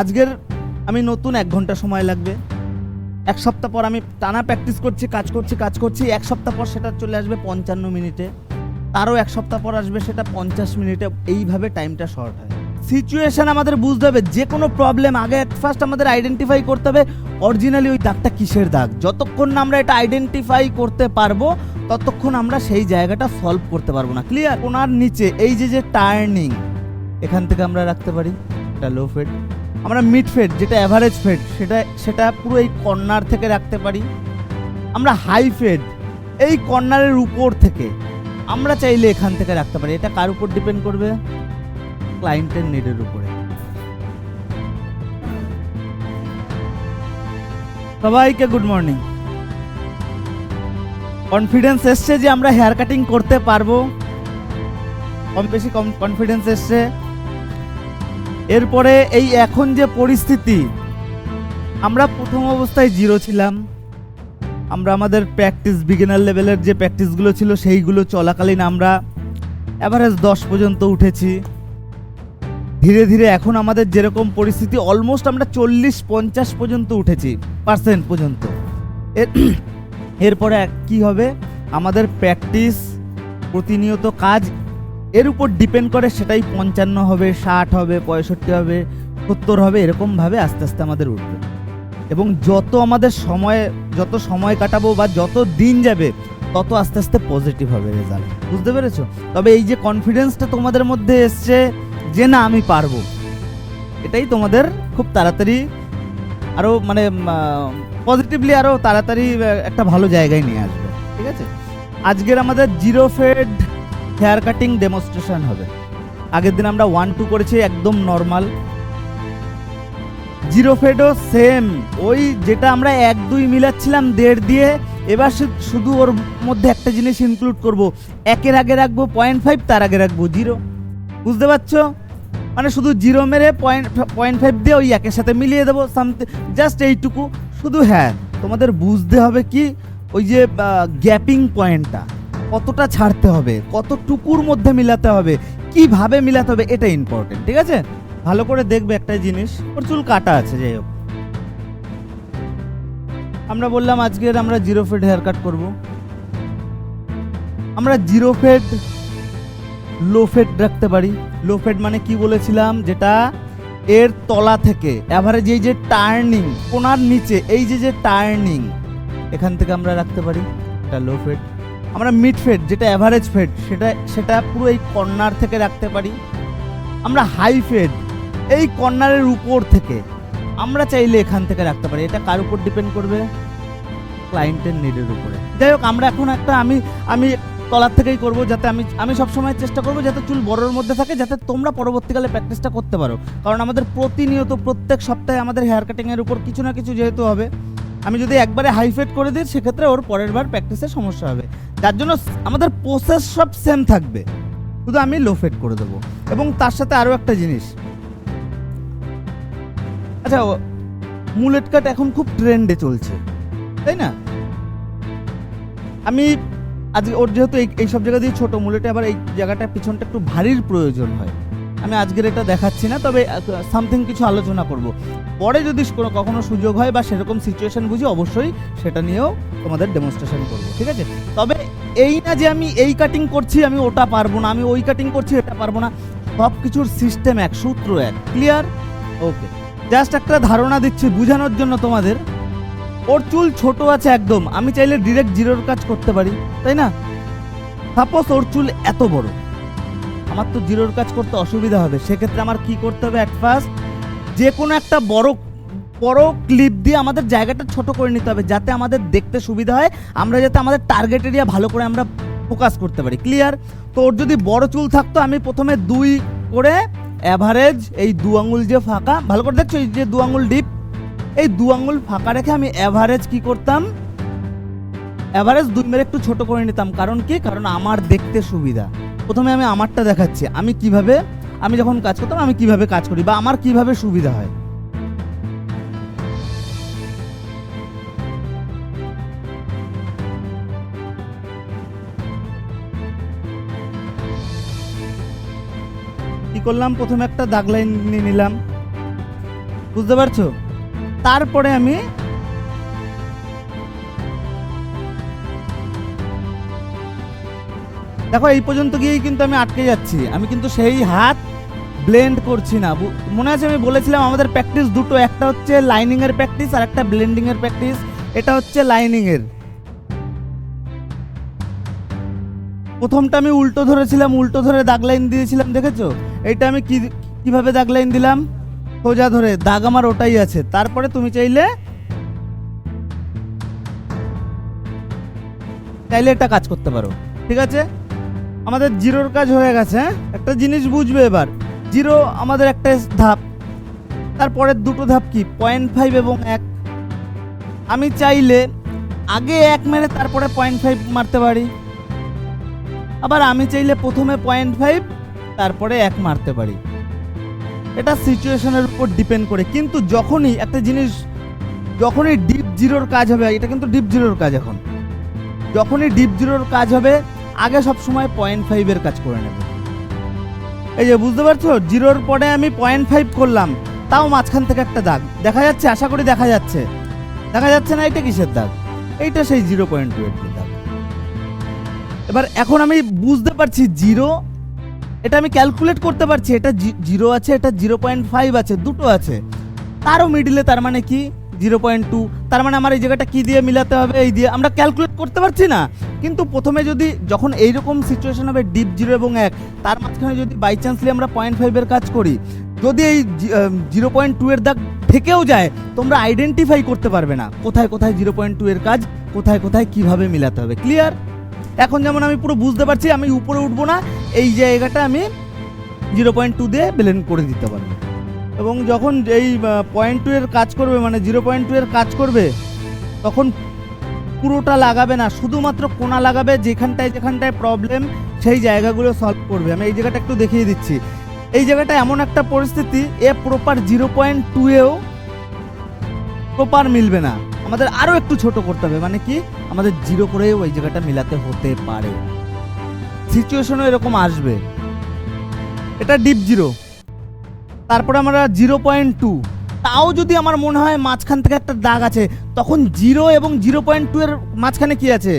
আজকের আমি নতুন এক ঘণ্টা সময় লাগবে। এক সপ্তাহ পর আমি টানা প্র্যাকটিস করছি, কাজ করছি কাজ করছি, এক সপ্তাহ পর সেটা চলে আসবে পঞ্চান্ন মিনিটে। তারও এক সপ্তাহ পর আসবে সেটা পঞ্চাশ মিনিটে, এইভাবে টাইমটা শর্ট হয়। সিচুয়েশান আমাদের বুঝতে হবে, যে কোনো প্রবলেম আগে ফার্স্ট আমাদের আইডেন্টিফাই করতে হবে অরিজিনালি ওই দাগটা কিসের দাগ? যতক্ষণ না আমরা এটা আইডেন্টিফাই করতে পারব, ততক্ষণ আমরা সেই জায়গাটা সলভ করতে পারব না। ক্লিয়ার ওনার নিচে, এই যে যে টার্নিং এখান থেকে আমরা রাখতে পারি এটা লো ফেড আমরা মিড ফেড যেটা অ্যাভারেজ ফেড সেটা সেটা পুরো এই কর্নার থেকে রাখতে পারি। আমরা হাই ফেড এই কর্নারের উপর থেকে আমরা চাইলে এখান থেকে রাখতে পারি। এটা কার উপর ডিপেন্ড করবে? ক্লায়েন্টের নিডের উপরে। সবাইকে গুড মর্নিং কনফিডেন্স এসছে যে আমরা হেয়ার কাটিং করতে পারব। কম বেশি কম কনফিডেন্স এসছে। এরপরে এই এখন যে পরিস্থিতি, আমরা প্রথম অবস্থায় জিরো ছিলাম। আমরা আমাদের প্র্যাকটিস বিগিনার লেভেলের যে প্র্যাকটিসগুলো ছিল, সেইগুলো চলাকালীন আমরা অ্যাভারেজ দশ পর্যন্ত উঠেছি। ধীরে ধীরে এখন আমাদের যেরকম পরিস্থিতি অলমোস্ট আমরা চল্লিশ পঞ্চাশ পর্যন্ত উঠেছি পার্সেন্ট পর্যন্ত। এর এরপরে কি হবে? আমাদের প্র্যাকটিস প্রতিনিয়ত কাজ এর উপর ডিপেন্ড করে সেটাই পঞ্চান্ন হবে, ষাট হবে, পঁয়ষট্টি হবে, সত্তর হবে, এরকমভাবে আস্তে আস্তে আমাদের উঠবে। এবং যত আমাদের সময়, যত সময় কাটাবো বা যত দিন যাবে, তত আস্তে আস্তে পজিটিভ হবে রেজাল্ট বুঝতে পেরেছ? তবে এই যে কনফিডেন্সটা তোমাদের মধ্যে এসছে যে না, আমি পারব, এটাই তোমাদের খুব তাড়াতাড়ি আরও মানে পজিটিভলি আরও তাড়াতাড়ি একটা ভালো জায়গায় নিয়ে আসবে। ঠিক আছে? আজকের আমাদের zero fade hair cutting demonstration হবে। আগের দিন আমরা ওয়ান টু করেছি, একদম নর্মাল জিরো ফেডও সেম ওই যেটা আমরা এক, দুই মিলাচ্ছিলাম, দেড় দিয়ে, এবার শুধু ওর মধ্যে একটা জিনিস ইনক্লুড করব। একের আগে রাখব পয়েন্ট ফাইভ তার আগে রাখব জিরো। বুঝতে পারছ? মানে শুধু জিরো মেরে পয়েন্ট পয়েন্ট ফাইভ দিয়ে ওই একের সাথে মিলিয়ে দেবো সামথিং জাস্ট এইটুকু। শুধু হ্যাঁ তোমাদের বুঝতে হবে কি? ওই যে গ্যাপিং পয়েন্টটা কতটা ছাড়তে হবে কতটুকুর মধ্যে মিলাতে হবে, কীভাবে মিলাতে হবে এটা ইম্পর্টেন্ট ঠিক আছে? ভালো করে দেখবে একটা জিনিস ওর চুল কাটা আছে, যাই হোক। আমরা বললাম আজকের আমরা জিরো ফেড হেয়ার কাট করব। আমরা জিরো ফেড লো ফেড রাখতে পারি। লো ফেড মানে কি বলেছিলাম? যেটা এর তলা থেকে অ্যাভারেজ এই যে টার্নিং কোনার নিচে, এই যে যে টার্নিং এখান থেকে আমরা রাখতে পারি। এটা লো ফেড আমরা মিড ফেড যেটা অ্যাভারেজ ফেড সেটা সেটা পুরো এই কর্নার থেকে রাখতে পারি। আমরা হাই ফেড এই কর্নারের উপর থেকে আমরা চাইলে এখান থেকে রাখতে পারি। এটা কার উপর ডিপেন্ড করবে? ক্লায়েন্টের নিডের উপরে। যাই হোক, আমরা এখন একটা, আমি আমি তলার থেকেই করব যাতে আমি আমি সবসময় চেষ্টা করব যাতে চুল বড়োর মধ্যে থাকে, যাতে তোমরা পরবর্তীকালে প্র্যাকটিসটা করতে পারো। কারণ আমাদের প্রতিনিয়ত প্রত্যেক সপ্তাহে আমাদের হেয়ার কাটিংয়ের উপর কিছু না কিছু যেহেতু হবে আমি যদি একবারে হাই ফেড করে দিই, সেক্ষেত্রে ওর পরের বার প্র্যাকটিসে সমস্যা হবে। যার জন্য আমাদের প্রসেস সব সেম থাকবে। শুধু আমি লো ফেড করে দেবো। এবং তার সাথে আরও একটা জিনিস। আচ্ছা মুলেট কাট এখন খুব ট্রেন্ডে চলছে। তাই না? আমি আজকে ওর যেহেতু এই এইসব জায়গা দিয়ে ছোট মুলেটে আবার এই জায়গাটা পিছনটা একটু ভারীর প্রয়োজন হয়। আমি আজকের এটা দেখাচ্ছি না, তবে সামথিং কিছু আলোচনা করব। পরে যদি কোনো, কখনো সুযোগ হয় বা সেরকম সিচুয়েশন বুঝি, অবশ্যই সেটা নিয়েও তোমাদের ডেমনস্ট্রেশন করব, ঠিক আছে? তবে এই না যে আমি এই কাটিং করছি, আমি ওটা পারব না, আমি ওই কাটিং করছি, এটা পারব না সব কিছুর সিস্টেম এক, সূত্র এক ক্লিয়ার ওকে জাস্ট একটা ধারণা দিচ্ছি বোঝানোর জন্য তোমাদের। ওর চুল ছোট আছে একদম, আমি চাইলে ডিরেক্ট জিরোর কাজ করতে পারি, তাই না? সাপোজ ওর চুল এত বড়। আমার তো জিরোর কাজ করতে অসুবিধা হবে। সেক্ষেত্রে আমার কি করতে হবে অ্যাট ফার্স্ট যে কোনো একটা বড় বড় ক্লিপ দিয়ে আমাদের জায়গাটা ছোট করে নিতে হবে, যাতে আমাদের দেখতে সুবিধা হয়, আমরা যাতে আমাদের টার্গেট এরিয়া ভালো করে আমরা ফোকাস করতে পারি। ক্লিয়ার তো ওর যদি বড় চুল থাকতো, আমি প্রথমে দুই করে অ্যাভারেজ এই দু আঙুল যে ফাঁকা, ভালো করে দেখছ এই যে দু আঙুল ডিপ এই দু আঙুল ফাঁকা রেখে আমি অ্যাভারেজ কি করতাম? অ্যাভারেজ দুই মেরে একটু ছোট করে নিতাম। কারণ কি? কারণ আমার দেখতে সুবিধা। প্রথমে আমি আমারটা দেখাচ্ছি। আমি কীভাবে, আমি যখন কাজ করতাম, আমি কীভাবে কাজ করি বা আমার কীভাবে সুবিধা হয়। কি করলাম? প্রথমে একটা দাগ লাইন নিয়ে নিলাম। বুঝতে পারছ? তারপরে আমি দেখো, এই পর্যন্ত গিয়েই কিন্তু আমি আটকে যাচ্ছি। আমি কিন্তু সেই হাত ব্লেন্ড করছি না। মনে আছে আমি বলেছিলাম আমাদের প্র্যাকটিস দুটো, একটা হচ্ছে লাইনিংয়ের প্র্যাকটিস আর একটা ব্লেন্ডিংয়ের প্র্যাকটিস এটা হচ্ছে লাইনিংয়ের প্রথমটা আমি উল্টো ধরেছিলাম, উল্টো ধরে দাগ লাইন দিয়েছিলাম, দেখেছ? এটা আমি কি, কীভাবে দাগ লাইন দিলাম? সোজা ধরে, দাগ আমার ওটাই আছে। তারপরে তুমি চাইলে চাইলে এটা কাজ করতে পারো। ঠিক আছে? আমাদের জিরোর কাজ হয়ে গেছে হ্যাঁ? একটা জিনিস বুঝবে এবার। জিরো আমাদের একটা ধাপ তারপরের দুটো ধাপ কি? পয়েন্ট ফাইভ এবং এক। আমি চাইলে আগে এক মেরে তারপরে পয়েন্ট ফাইভ মারতে পারি। আবার আমি চাইলে প্রথমে পয়েন্ট ফাইভ তারপরে এক মারতে পারি। এটা সিচুয়েশনের উপর ডিপেন্ড করে। কিন্তু যখনই একটা জিনিস, যখনই ডিপ জিরোর কাজ হবে, এটা কিন্তু ডিপ জিরোর কাজ এখন। যখনই ডিপ জিরোর কাজ হবে আগে সব সময় পয়েন্ট ফাইভের কাজ করে নেব। এই যে, বুঝতে পারছ? জিরোর পরে আমি পয়েন্ট ফাইভ করলাম, তাও মাঝখান থেকে একটা দাগ। দেখা যাচ্ছে, আশা করি দেখা যাচ্ছে। দেখা যাচ্ছে না এটা কিসের দাগ? এইটা সেই জিরো পয়েন্ট টু দাগ। এবার এখন আমি বুঝতে পারছি জিরো, এটা আমি ক্যালকুলেট করতে পারছি, এটা জিরো আছে, এটা জিরো পয়েন্ট ফাইভ আছে, দুটো আছে। তারও মিডিলে তার মানে কি? জিরো পয়েন্ট টু, তার মানে আমার এই জায়গাটা কী দিয়ে মিলাতে হবে, এই দিয়ে, আমরা ক্যালকুলেট করতে পারছি না। কিন্তু প্রথমে যদি যখন এইরকম সিচুয়েশন হবে ডিপ জিরো এবং এক, তার মাঝখানে যদি বাই চান্সলি আমরা পয়েন্ট ফাইভের কাজ করি, যদি এই জিরো পয়েন্ট টু এর দাগ থেকেও যায়, তোমরা আইডেন্টিফাই করতে পারবে না, কোথায় কোথায় জিরো পয়েন্ট টু এর কাজ, কোথায় কোথায় কীভাবে মিলাতে হবে ক্লিয়ার এখন যেমন আমি পুরো বুঝতে পারছি, আমি উপরে উঠবো না, এই জায়গাটা আমি জিরো পয়েন্ট টু দিয়ে ব্লেন্ড করে দিতে পারব। এবং যখন এই পয়েন্ট টু এর কাজ করবে মানে জিরো পয়েন্ট টু এর কাজ করবে, তখন পুরোটা লাগাবে না, শুধুমাত্র কোনা লাগাবে যেখানটায় যেখানটায় প্রবলেম সেই জায়গাগুলো সলভ করবে। আমি এই জায়গাটা একটু দেখিয়ে দিচ্ছি। এই জায়গাটা এমন একটা পরিস্থিতি, এ প্রপার জিরো পয়েন্ট টু এও প্রপার মিলবে না। আমাদের আরও একটু ছোট করতে হবে মানে কি? আমাদের জিরো করেও ওই জায়গাটা মিলাতে হতে পারে। সিচুয়েশনও এরকম আসবে। এটা ডিপ জিরো তারপরে আমরা জিরো পয়েন্ট টু। তাও যদি আমার মনে হয় মাঝখান থেকে একটা দাগ আছে, তখন জিরো এবং জিরো পয়েন্ট টু এর মাঝখানে কি আছে?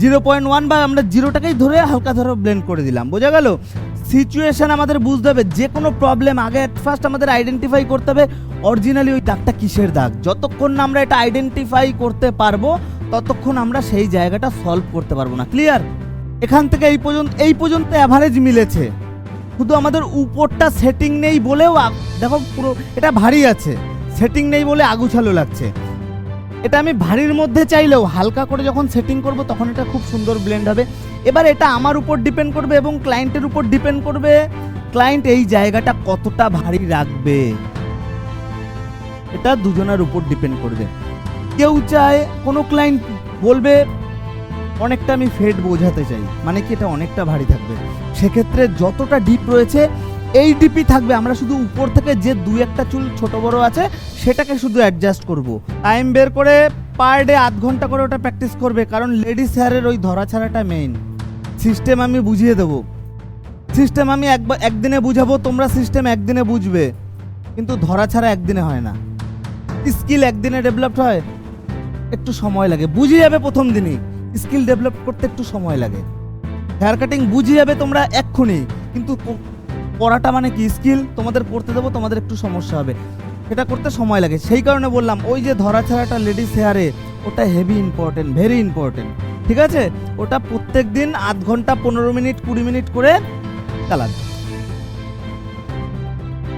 জিরো পয়েন্ট ওয়ান বা আমরা জিরোটাকেই ধরে হালকা ধরে ব্লেন্ড করে দিলাম। বোঝা গেল? সিচুয়েশান আমাদের বুঝতে হবে, যে কোনো প্রবলেম আগে অ্যাট ফার্স্ট আমাদের আইডেন্টিফাই করতে হবে অরিজিনালি ওই দাগটা কিসের দাগ? যতক্ষণ না আমরা এটা আইডেন্টিফাই করতে পারব, ততক্ষণ আমরা সেই জায়গাটা সলভ করতে পারব না। ক্লিয়ার এখান থেকে এই পর্যন্ত এই পর্যন্ত অ্যাভারেজ মিলেছে। শুধু আমাদের উপরটা সেটিং নেই বলেও দেখো পুরো, এটা ভারী আছে। সেটিং নেই বলে আগুছালো লাগছে। এটা আমি ভারীর মধ্যে চাইলেও হালকা করে যখন সেটিং করব তখন এটা খুব সুন্দর ব্লেন্ড হবে। এবার এটা আমার উপর ডিপেন্ড করবে এবং ক্লায়েন্টের উপর ডিপেন্ড করবে। ক্লায়েন্ট এই জায়গাটা কতটা ভারী রাখবে? এটা দুজনের উপর ডিপেন্ড করবে। কেউ চায়, কোনো ক্লায়েন্ট বলবে, অনেকটা আমি ফেড বোঝাতে চাই। মানে কি এটা অনেকটা ভারী থাকবে? সেক্ষেত্রে যতটা ডিপ রয়েছে, এই ডিপই থাকবে। আমরা শুধু উপর থেকে যে দুই একটা চুল ছোট বড় আছে, সেটাকে শুধু অ্যাডজাস্ট করব। টাইম বের করে পার ডে আধ ঘণ্টা করে ওটা প্র্যাকটিস করবে, কারণ লেডিস হেয়ারের ওই ধরা ছাড়াটা মেইন সিস্টেম আমি বুঝিয়ে দেবো। সিস্টেম আমি একবার একদিনে বুঝাবো, তোমরা সিস্টেম একদিনে বুঝবে। কিন্তু ধরা ছাড়া একদিনে হয় না। স্কিল একদিনে ডেভেলপড হয়, একটু সময় লাগে। বুঝে যাবে প্রথম দিনই। স্কিল ডেভেলপ করতে একটু সময় লাগে। হেয়ার কাটিং বুঝে যাবে তোমরা এক্ষুনি। কিন্তু পড়াটা মানে কি? স্কিল তোমাদের পড়তে দেবো, তোমাদের একটু সমস্যা হবে। সেটা করতে সময় লাগে। সেই কারণে বললাম, ওই যে ধরা ছাড়াটা লেডিস হেয়ারে ওটা হেভি ইম্পর্টেন্ট ভেরি ইম্পর্টেন্ট ঠিক আছে? ওটা প্রত্যেক দিন আধ ঘণ্টা, পনেরো মিনিট, কুড়ি মিনিট করে চালান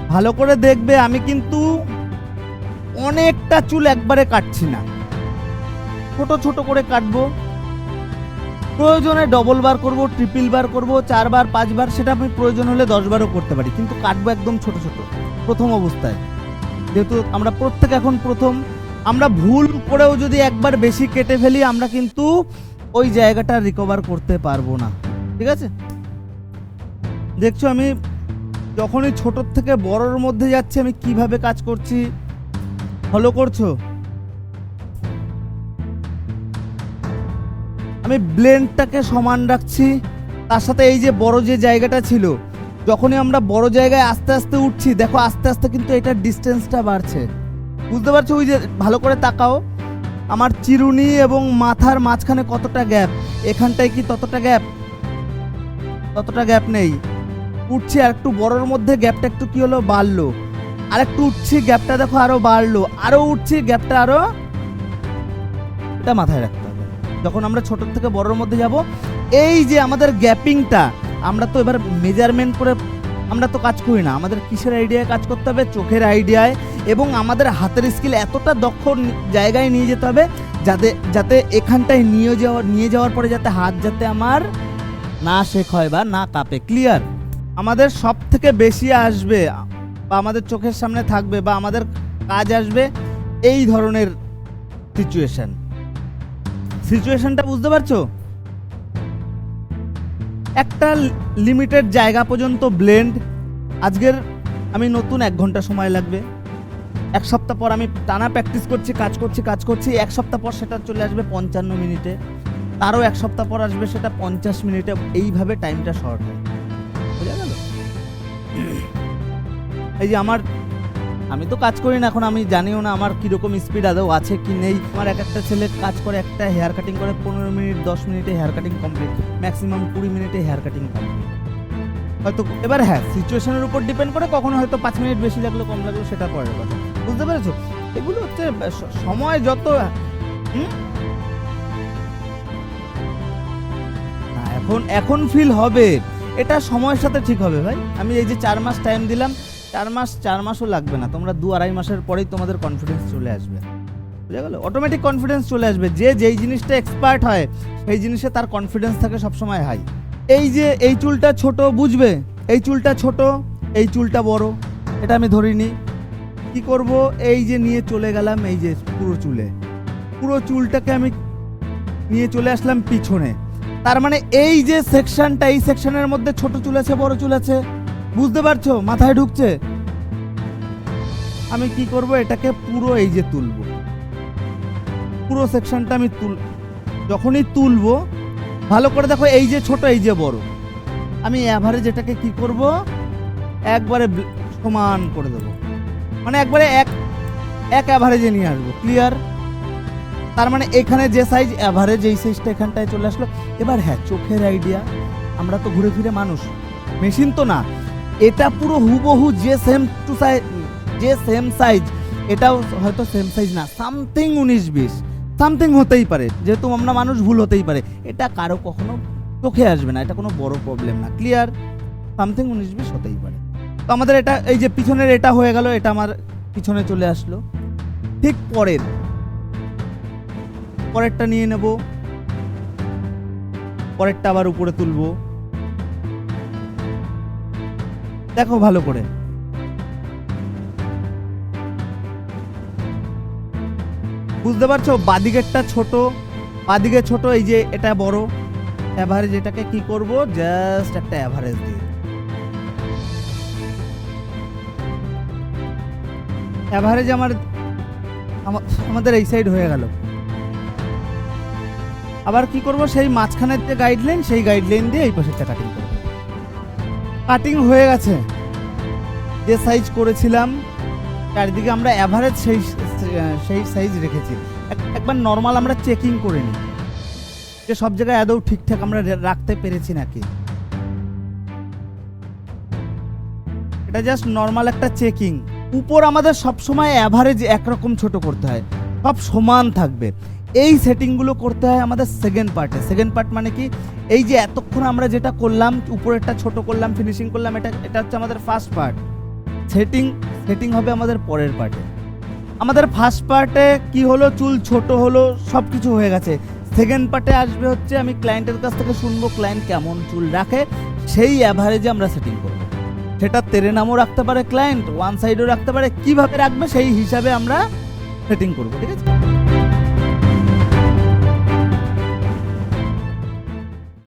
ভালো করে দেখবে, আমি কিন্তু অনেকটা চুল একবারে কাটছি না। ছোট ছোট করে কাটবো। প্রয়োজনে ডবল বার করব ট্রিপল বার করব চারবার পাঁচবার সেটা আমি প্রয়োজন হলে দশ বারও করতে পারি। কিন্তু কাটবো একদম ছোট ছোট, প্রথম অবস্থায়। যেহেতু আমরা প্রত্যেক এখন প্রথম, আমরা ভুল করেও যদি একবার বেশি কেটে ফেলি, আমরা কিন্তু ওই জায়গাটা রিকভার করতে পারব না। ঠিক আছে? দেখছ আমি যখনই ছোটোর থেকে বড়র মধ্যে যাচ্ছি, আমি কীভাবে কাজ করছি? ফলো করছ? আমি ব্লেন্ডটাকে সমান রাখছি। তার সাথে এই যে বড় যে জায়গাটা ছিল, যখনই আমরা বড় জায়গায় আস্তে আস্তে উঠছি, দেখো আস্তে আস্তে কিন্তু এটার ডিস্টেন্সটা বাড়ছে। বুঝতে পারছ? ওই যে ভালো করে তাকাও। আমার চিরুনি এবং মাথার মাঝখানে কতটা গ্যাপ এখানটায় কি ততটা গ্যাপ ততটা গ্যাপ নেই। উঠছি আর একটু বড়র মধ্যে গ্যাপটা একটু কি হলো? বাড়লো। আর একটু উঠছি গ্যাপটা দেখো আরও বাড়লো। আরও উঠছি গ্যাপটা আরও এটা মাথায় রাখতে যখন আমরা ছোট থেকে বড়র মধ্যে যাব, এই যে আমাদের গ্যাপিংটা, আমরা তো এবার মেজারমেন্ট করে আমরা তো কাজ করি না। আমাদের কিসের আইডিয়ায় কাজ করতে হবে? চোখের আইডিয়ায় এবং আমাদের হাতের স্কিল এতটা দক্ষ জায়গায় নিয়ে যেতে হবে, যাতে যাতে এখানটায় নিয়ে যাওয়া, নিয়ে যাওয়ার পরে যাতে হাত যাতে আমার না শেখ হয় বা না কাঁপে। ক্লিয়ার আমাদের সব থেকে বেশি আসবে, বা আমাদের চোখের সামনে থাকবে, বা আমাদের কাজ আসবে, এই ধরনের সিচুয়েশন সিচুয়েশনটা বুঝতে পারছ? একটা লিমিটেড জায়গা পর্যন্ত ব্লেন্ড আজকের আমি নতুন এক ঘণ্টা সময় লাগবে। এক সপ্তাহ পর আমি টানা প্র্যাকটিস করছি, কাজ করছি কাজ করছি। এক সপ্তাহ পর সেটা চলে আসবে পঞ্চান্ন মিনিটে। তারও এক সপ্তাহ পর আসবে সেটা পঞ্চাশ মিনিটে। এইভাবে টাইমটা শর্ট হয়। বোঝা গেল? এই যে আমার আমি তো কাজ করি না, এখন আমি জানিও না আমার কীরকম স্পিড আদৌ আছে কি নেই। আমার এক একটা ছেলে কাজ করে, একটা হেয়ার কাটিং করে, পনেরো মিনিট, দশ মিনিটে হেয়ার কাটিং কমপ্লিট ম্যাক্সিমাম কুড়ি মিনিটে হেয়ার কাটিং কমপ্লিট হয়তো এবার হ্যাঁ সিচুয়েশনের উপর ডিপেন্ড করে কখনো হয়তো পাঁচ মিনিট বেশি লাগল, কম লাগল, সেটা পরের কথা। বুঝতে পেরেছ? এগুলো হচ্ছে সময় যত এখন এখন ফিল হবে। এটা সময়ের সাথে ঠিক হবে ভাই। আমি এই যে চার মাস টাইম দিলাম চার মাস, চার মাসও লাগবে না। তোমরা দু আড়াই মাসের পরেই তোমাদের কনফিডেন্স চলে আসবে। বুঝা গেল? অটোমেটিক কনফিডেন্স চলে আসবে। যে যেই জিনিসটা এক্সপার্ট হয়, সেই জিনিসে তার কনফিডেন্স থাকে সবসময় হাই এই যে এই চুলটা ছোট, বুঝবে? এই চুলটা ছোট, এই চুলটা বড়। এটা আমি ধরিনি। কি করব? এই যে নিয়ে চলে গেলাম এই যে পুরো চুলে। পুরো চুলটাকে আমি নিয়ে চলে আসলাম পিছনে। তার মানে এই যে সেকশনটা এই সেকশনের মধ্যে ছোট চুল আছে, বড় চুল আছে। বুঝতে পারছ? মাথায় ঢুকছে। আমি কি করব? এটাকে পুরো এই যে তুলবো। পুরো সেকশনটা আমি তুল যখনই তুলবো, ভালো করে দেখো এই যে ছোট, এই যে বড়। আমি অ্যাভারেজ এটাকে কি করব? একবারে সমান করে দেবো। মানে একবারে এক এক অ্যাভারেজে নিয়ে আসব। ক্লিয়ার তার মানে এখানে যে সাইজ অ্যাভারেজ এই সাইজটা এখানটায় চলে আসলো। এবার হ্যাঁ চোখের আইডিয়া আমরা তো ঘুরে ফিরে মানুষ। মেশিন তো না। এটা পুরো হুবহু যে সেম টু সাইজ যে সেম সাইজ এটাও হয়তো সেম সাইজ না সামথিং উনিশ বিশ সামথিং হতেই পারে, যেহেতু আমরা মানুষ, ভুল হতেই পারে। এটা কারও কখনো চোখে আসবে না, এটা কোনো বড় প্রবলেম না ক্লিয়ার সামথিং উনিশ বিশ হতেই পারে। তো আমাদের এটা, এই যে পিছনের এটা হয়ে গেল, এটা আমার পিছনে চলে আসলো। ঠিক পরের, পরেরটা নিয়ে নেব, পরেরটা আবার উপরে তুলবো। দেখো ভালো করে। বুঝতে পারছ? বাদিকেরটা ছোট। বাদিকে ছোট, এই যে এটা বড়। অ্যাভারেজ এটাকে কি করব? জাস্ট একটা অ্যাভারেজ দিয়ে। অ্যাভারেজ আমার আমাদের এই সাইড হয়ে গেল। আবার কি করব? সেই মাঝখানের যে গাইডলাইন সেই গাইডলাইন দিয়ে এই পাশেরটা কাটিং কাটিং হয়ে গেছে। যে সাইজ করেছিলাম, চারিদিকে আমরা অ্যাভারেজ সেই সেই সাইজ রেখেছি। একবার নর্মাল আমরা চেকিং করে নিই। যে সব জায়গায় আদৌ ঠিকঠাক আমরা রাখতে পেরেছি নাকি? এটা জাস্ট নর্মাল একটা চেকিং উপর আমাদের সব সময় অ্যাভারেজ একরকম ছোট করতে হয়। সব সমান থাকবে। এই সেটিংগুলো করতে হয় আমাদের সেকেন্ড পার্টে সেকেন্ড পার্ট মানে কি? এই যে এতক্ষণ আমরা যেটা করলাম, উপরেরটা ছোট করলাম ফিনিশিং করলাম, এটা এটা হচ্ছে আমাদের ফার্স্ট পার্ট সেটিং সেটিং হবে আমাদের পরের পার্টে আমাদের ফার্স্ট পার্টে কি হলো? চুল ছোট হলো সব কিছু হয়ে গেছে। সেকেন্ড পার্টে আসবে হচ্ছে, আমি ক্লায়েন্টের কাছ থেকে শুনব ক্লায়েন্ট কেমন চুল রাখে। সেই অ্যাভারেজে আমরা সেটিং করব। সেটা তেরে নামও রাখতে পারে ক্লায়েন্ট ওয়ান সাইডও রাখতে পারে। কীভাবে রাখবে সেই হিসাবে আমরা সেটিং করব, ঠিক আছে?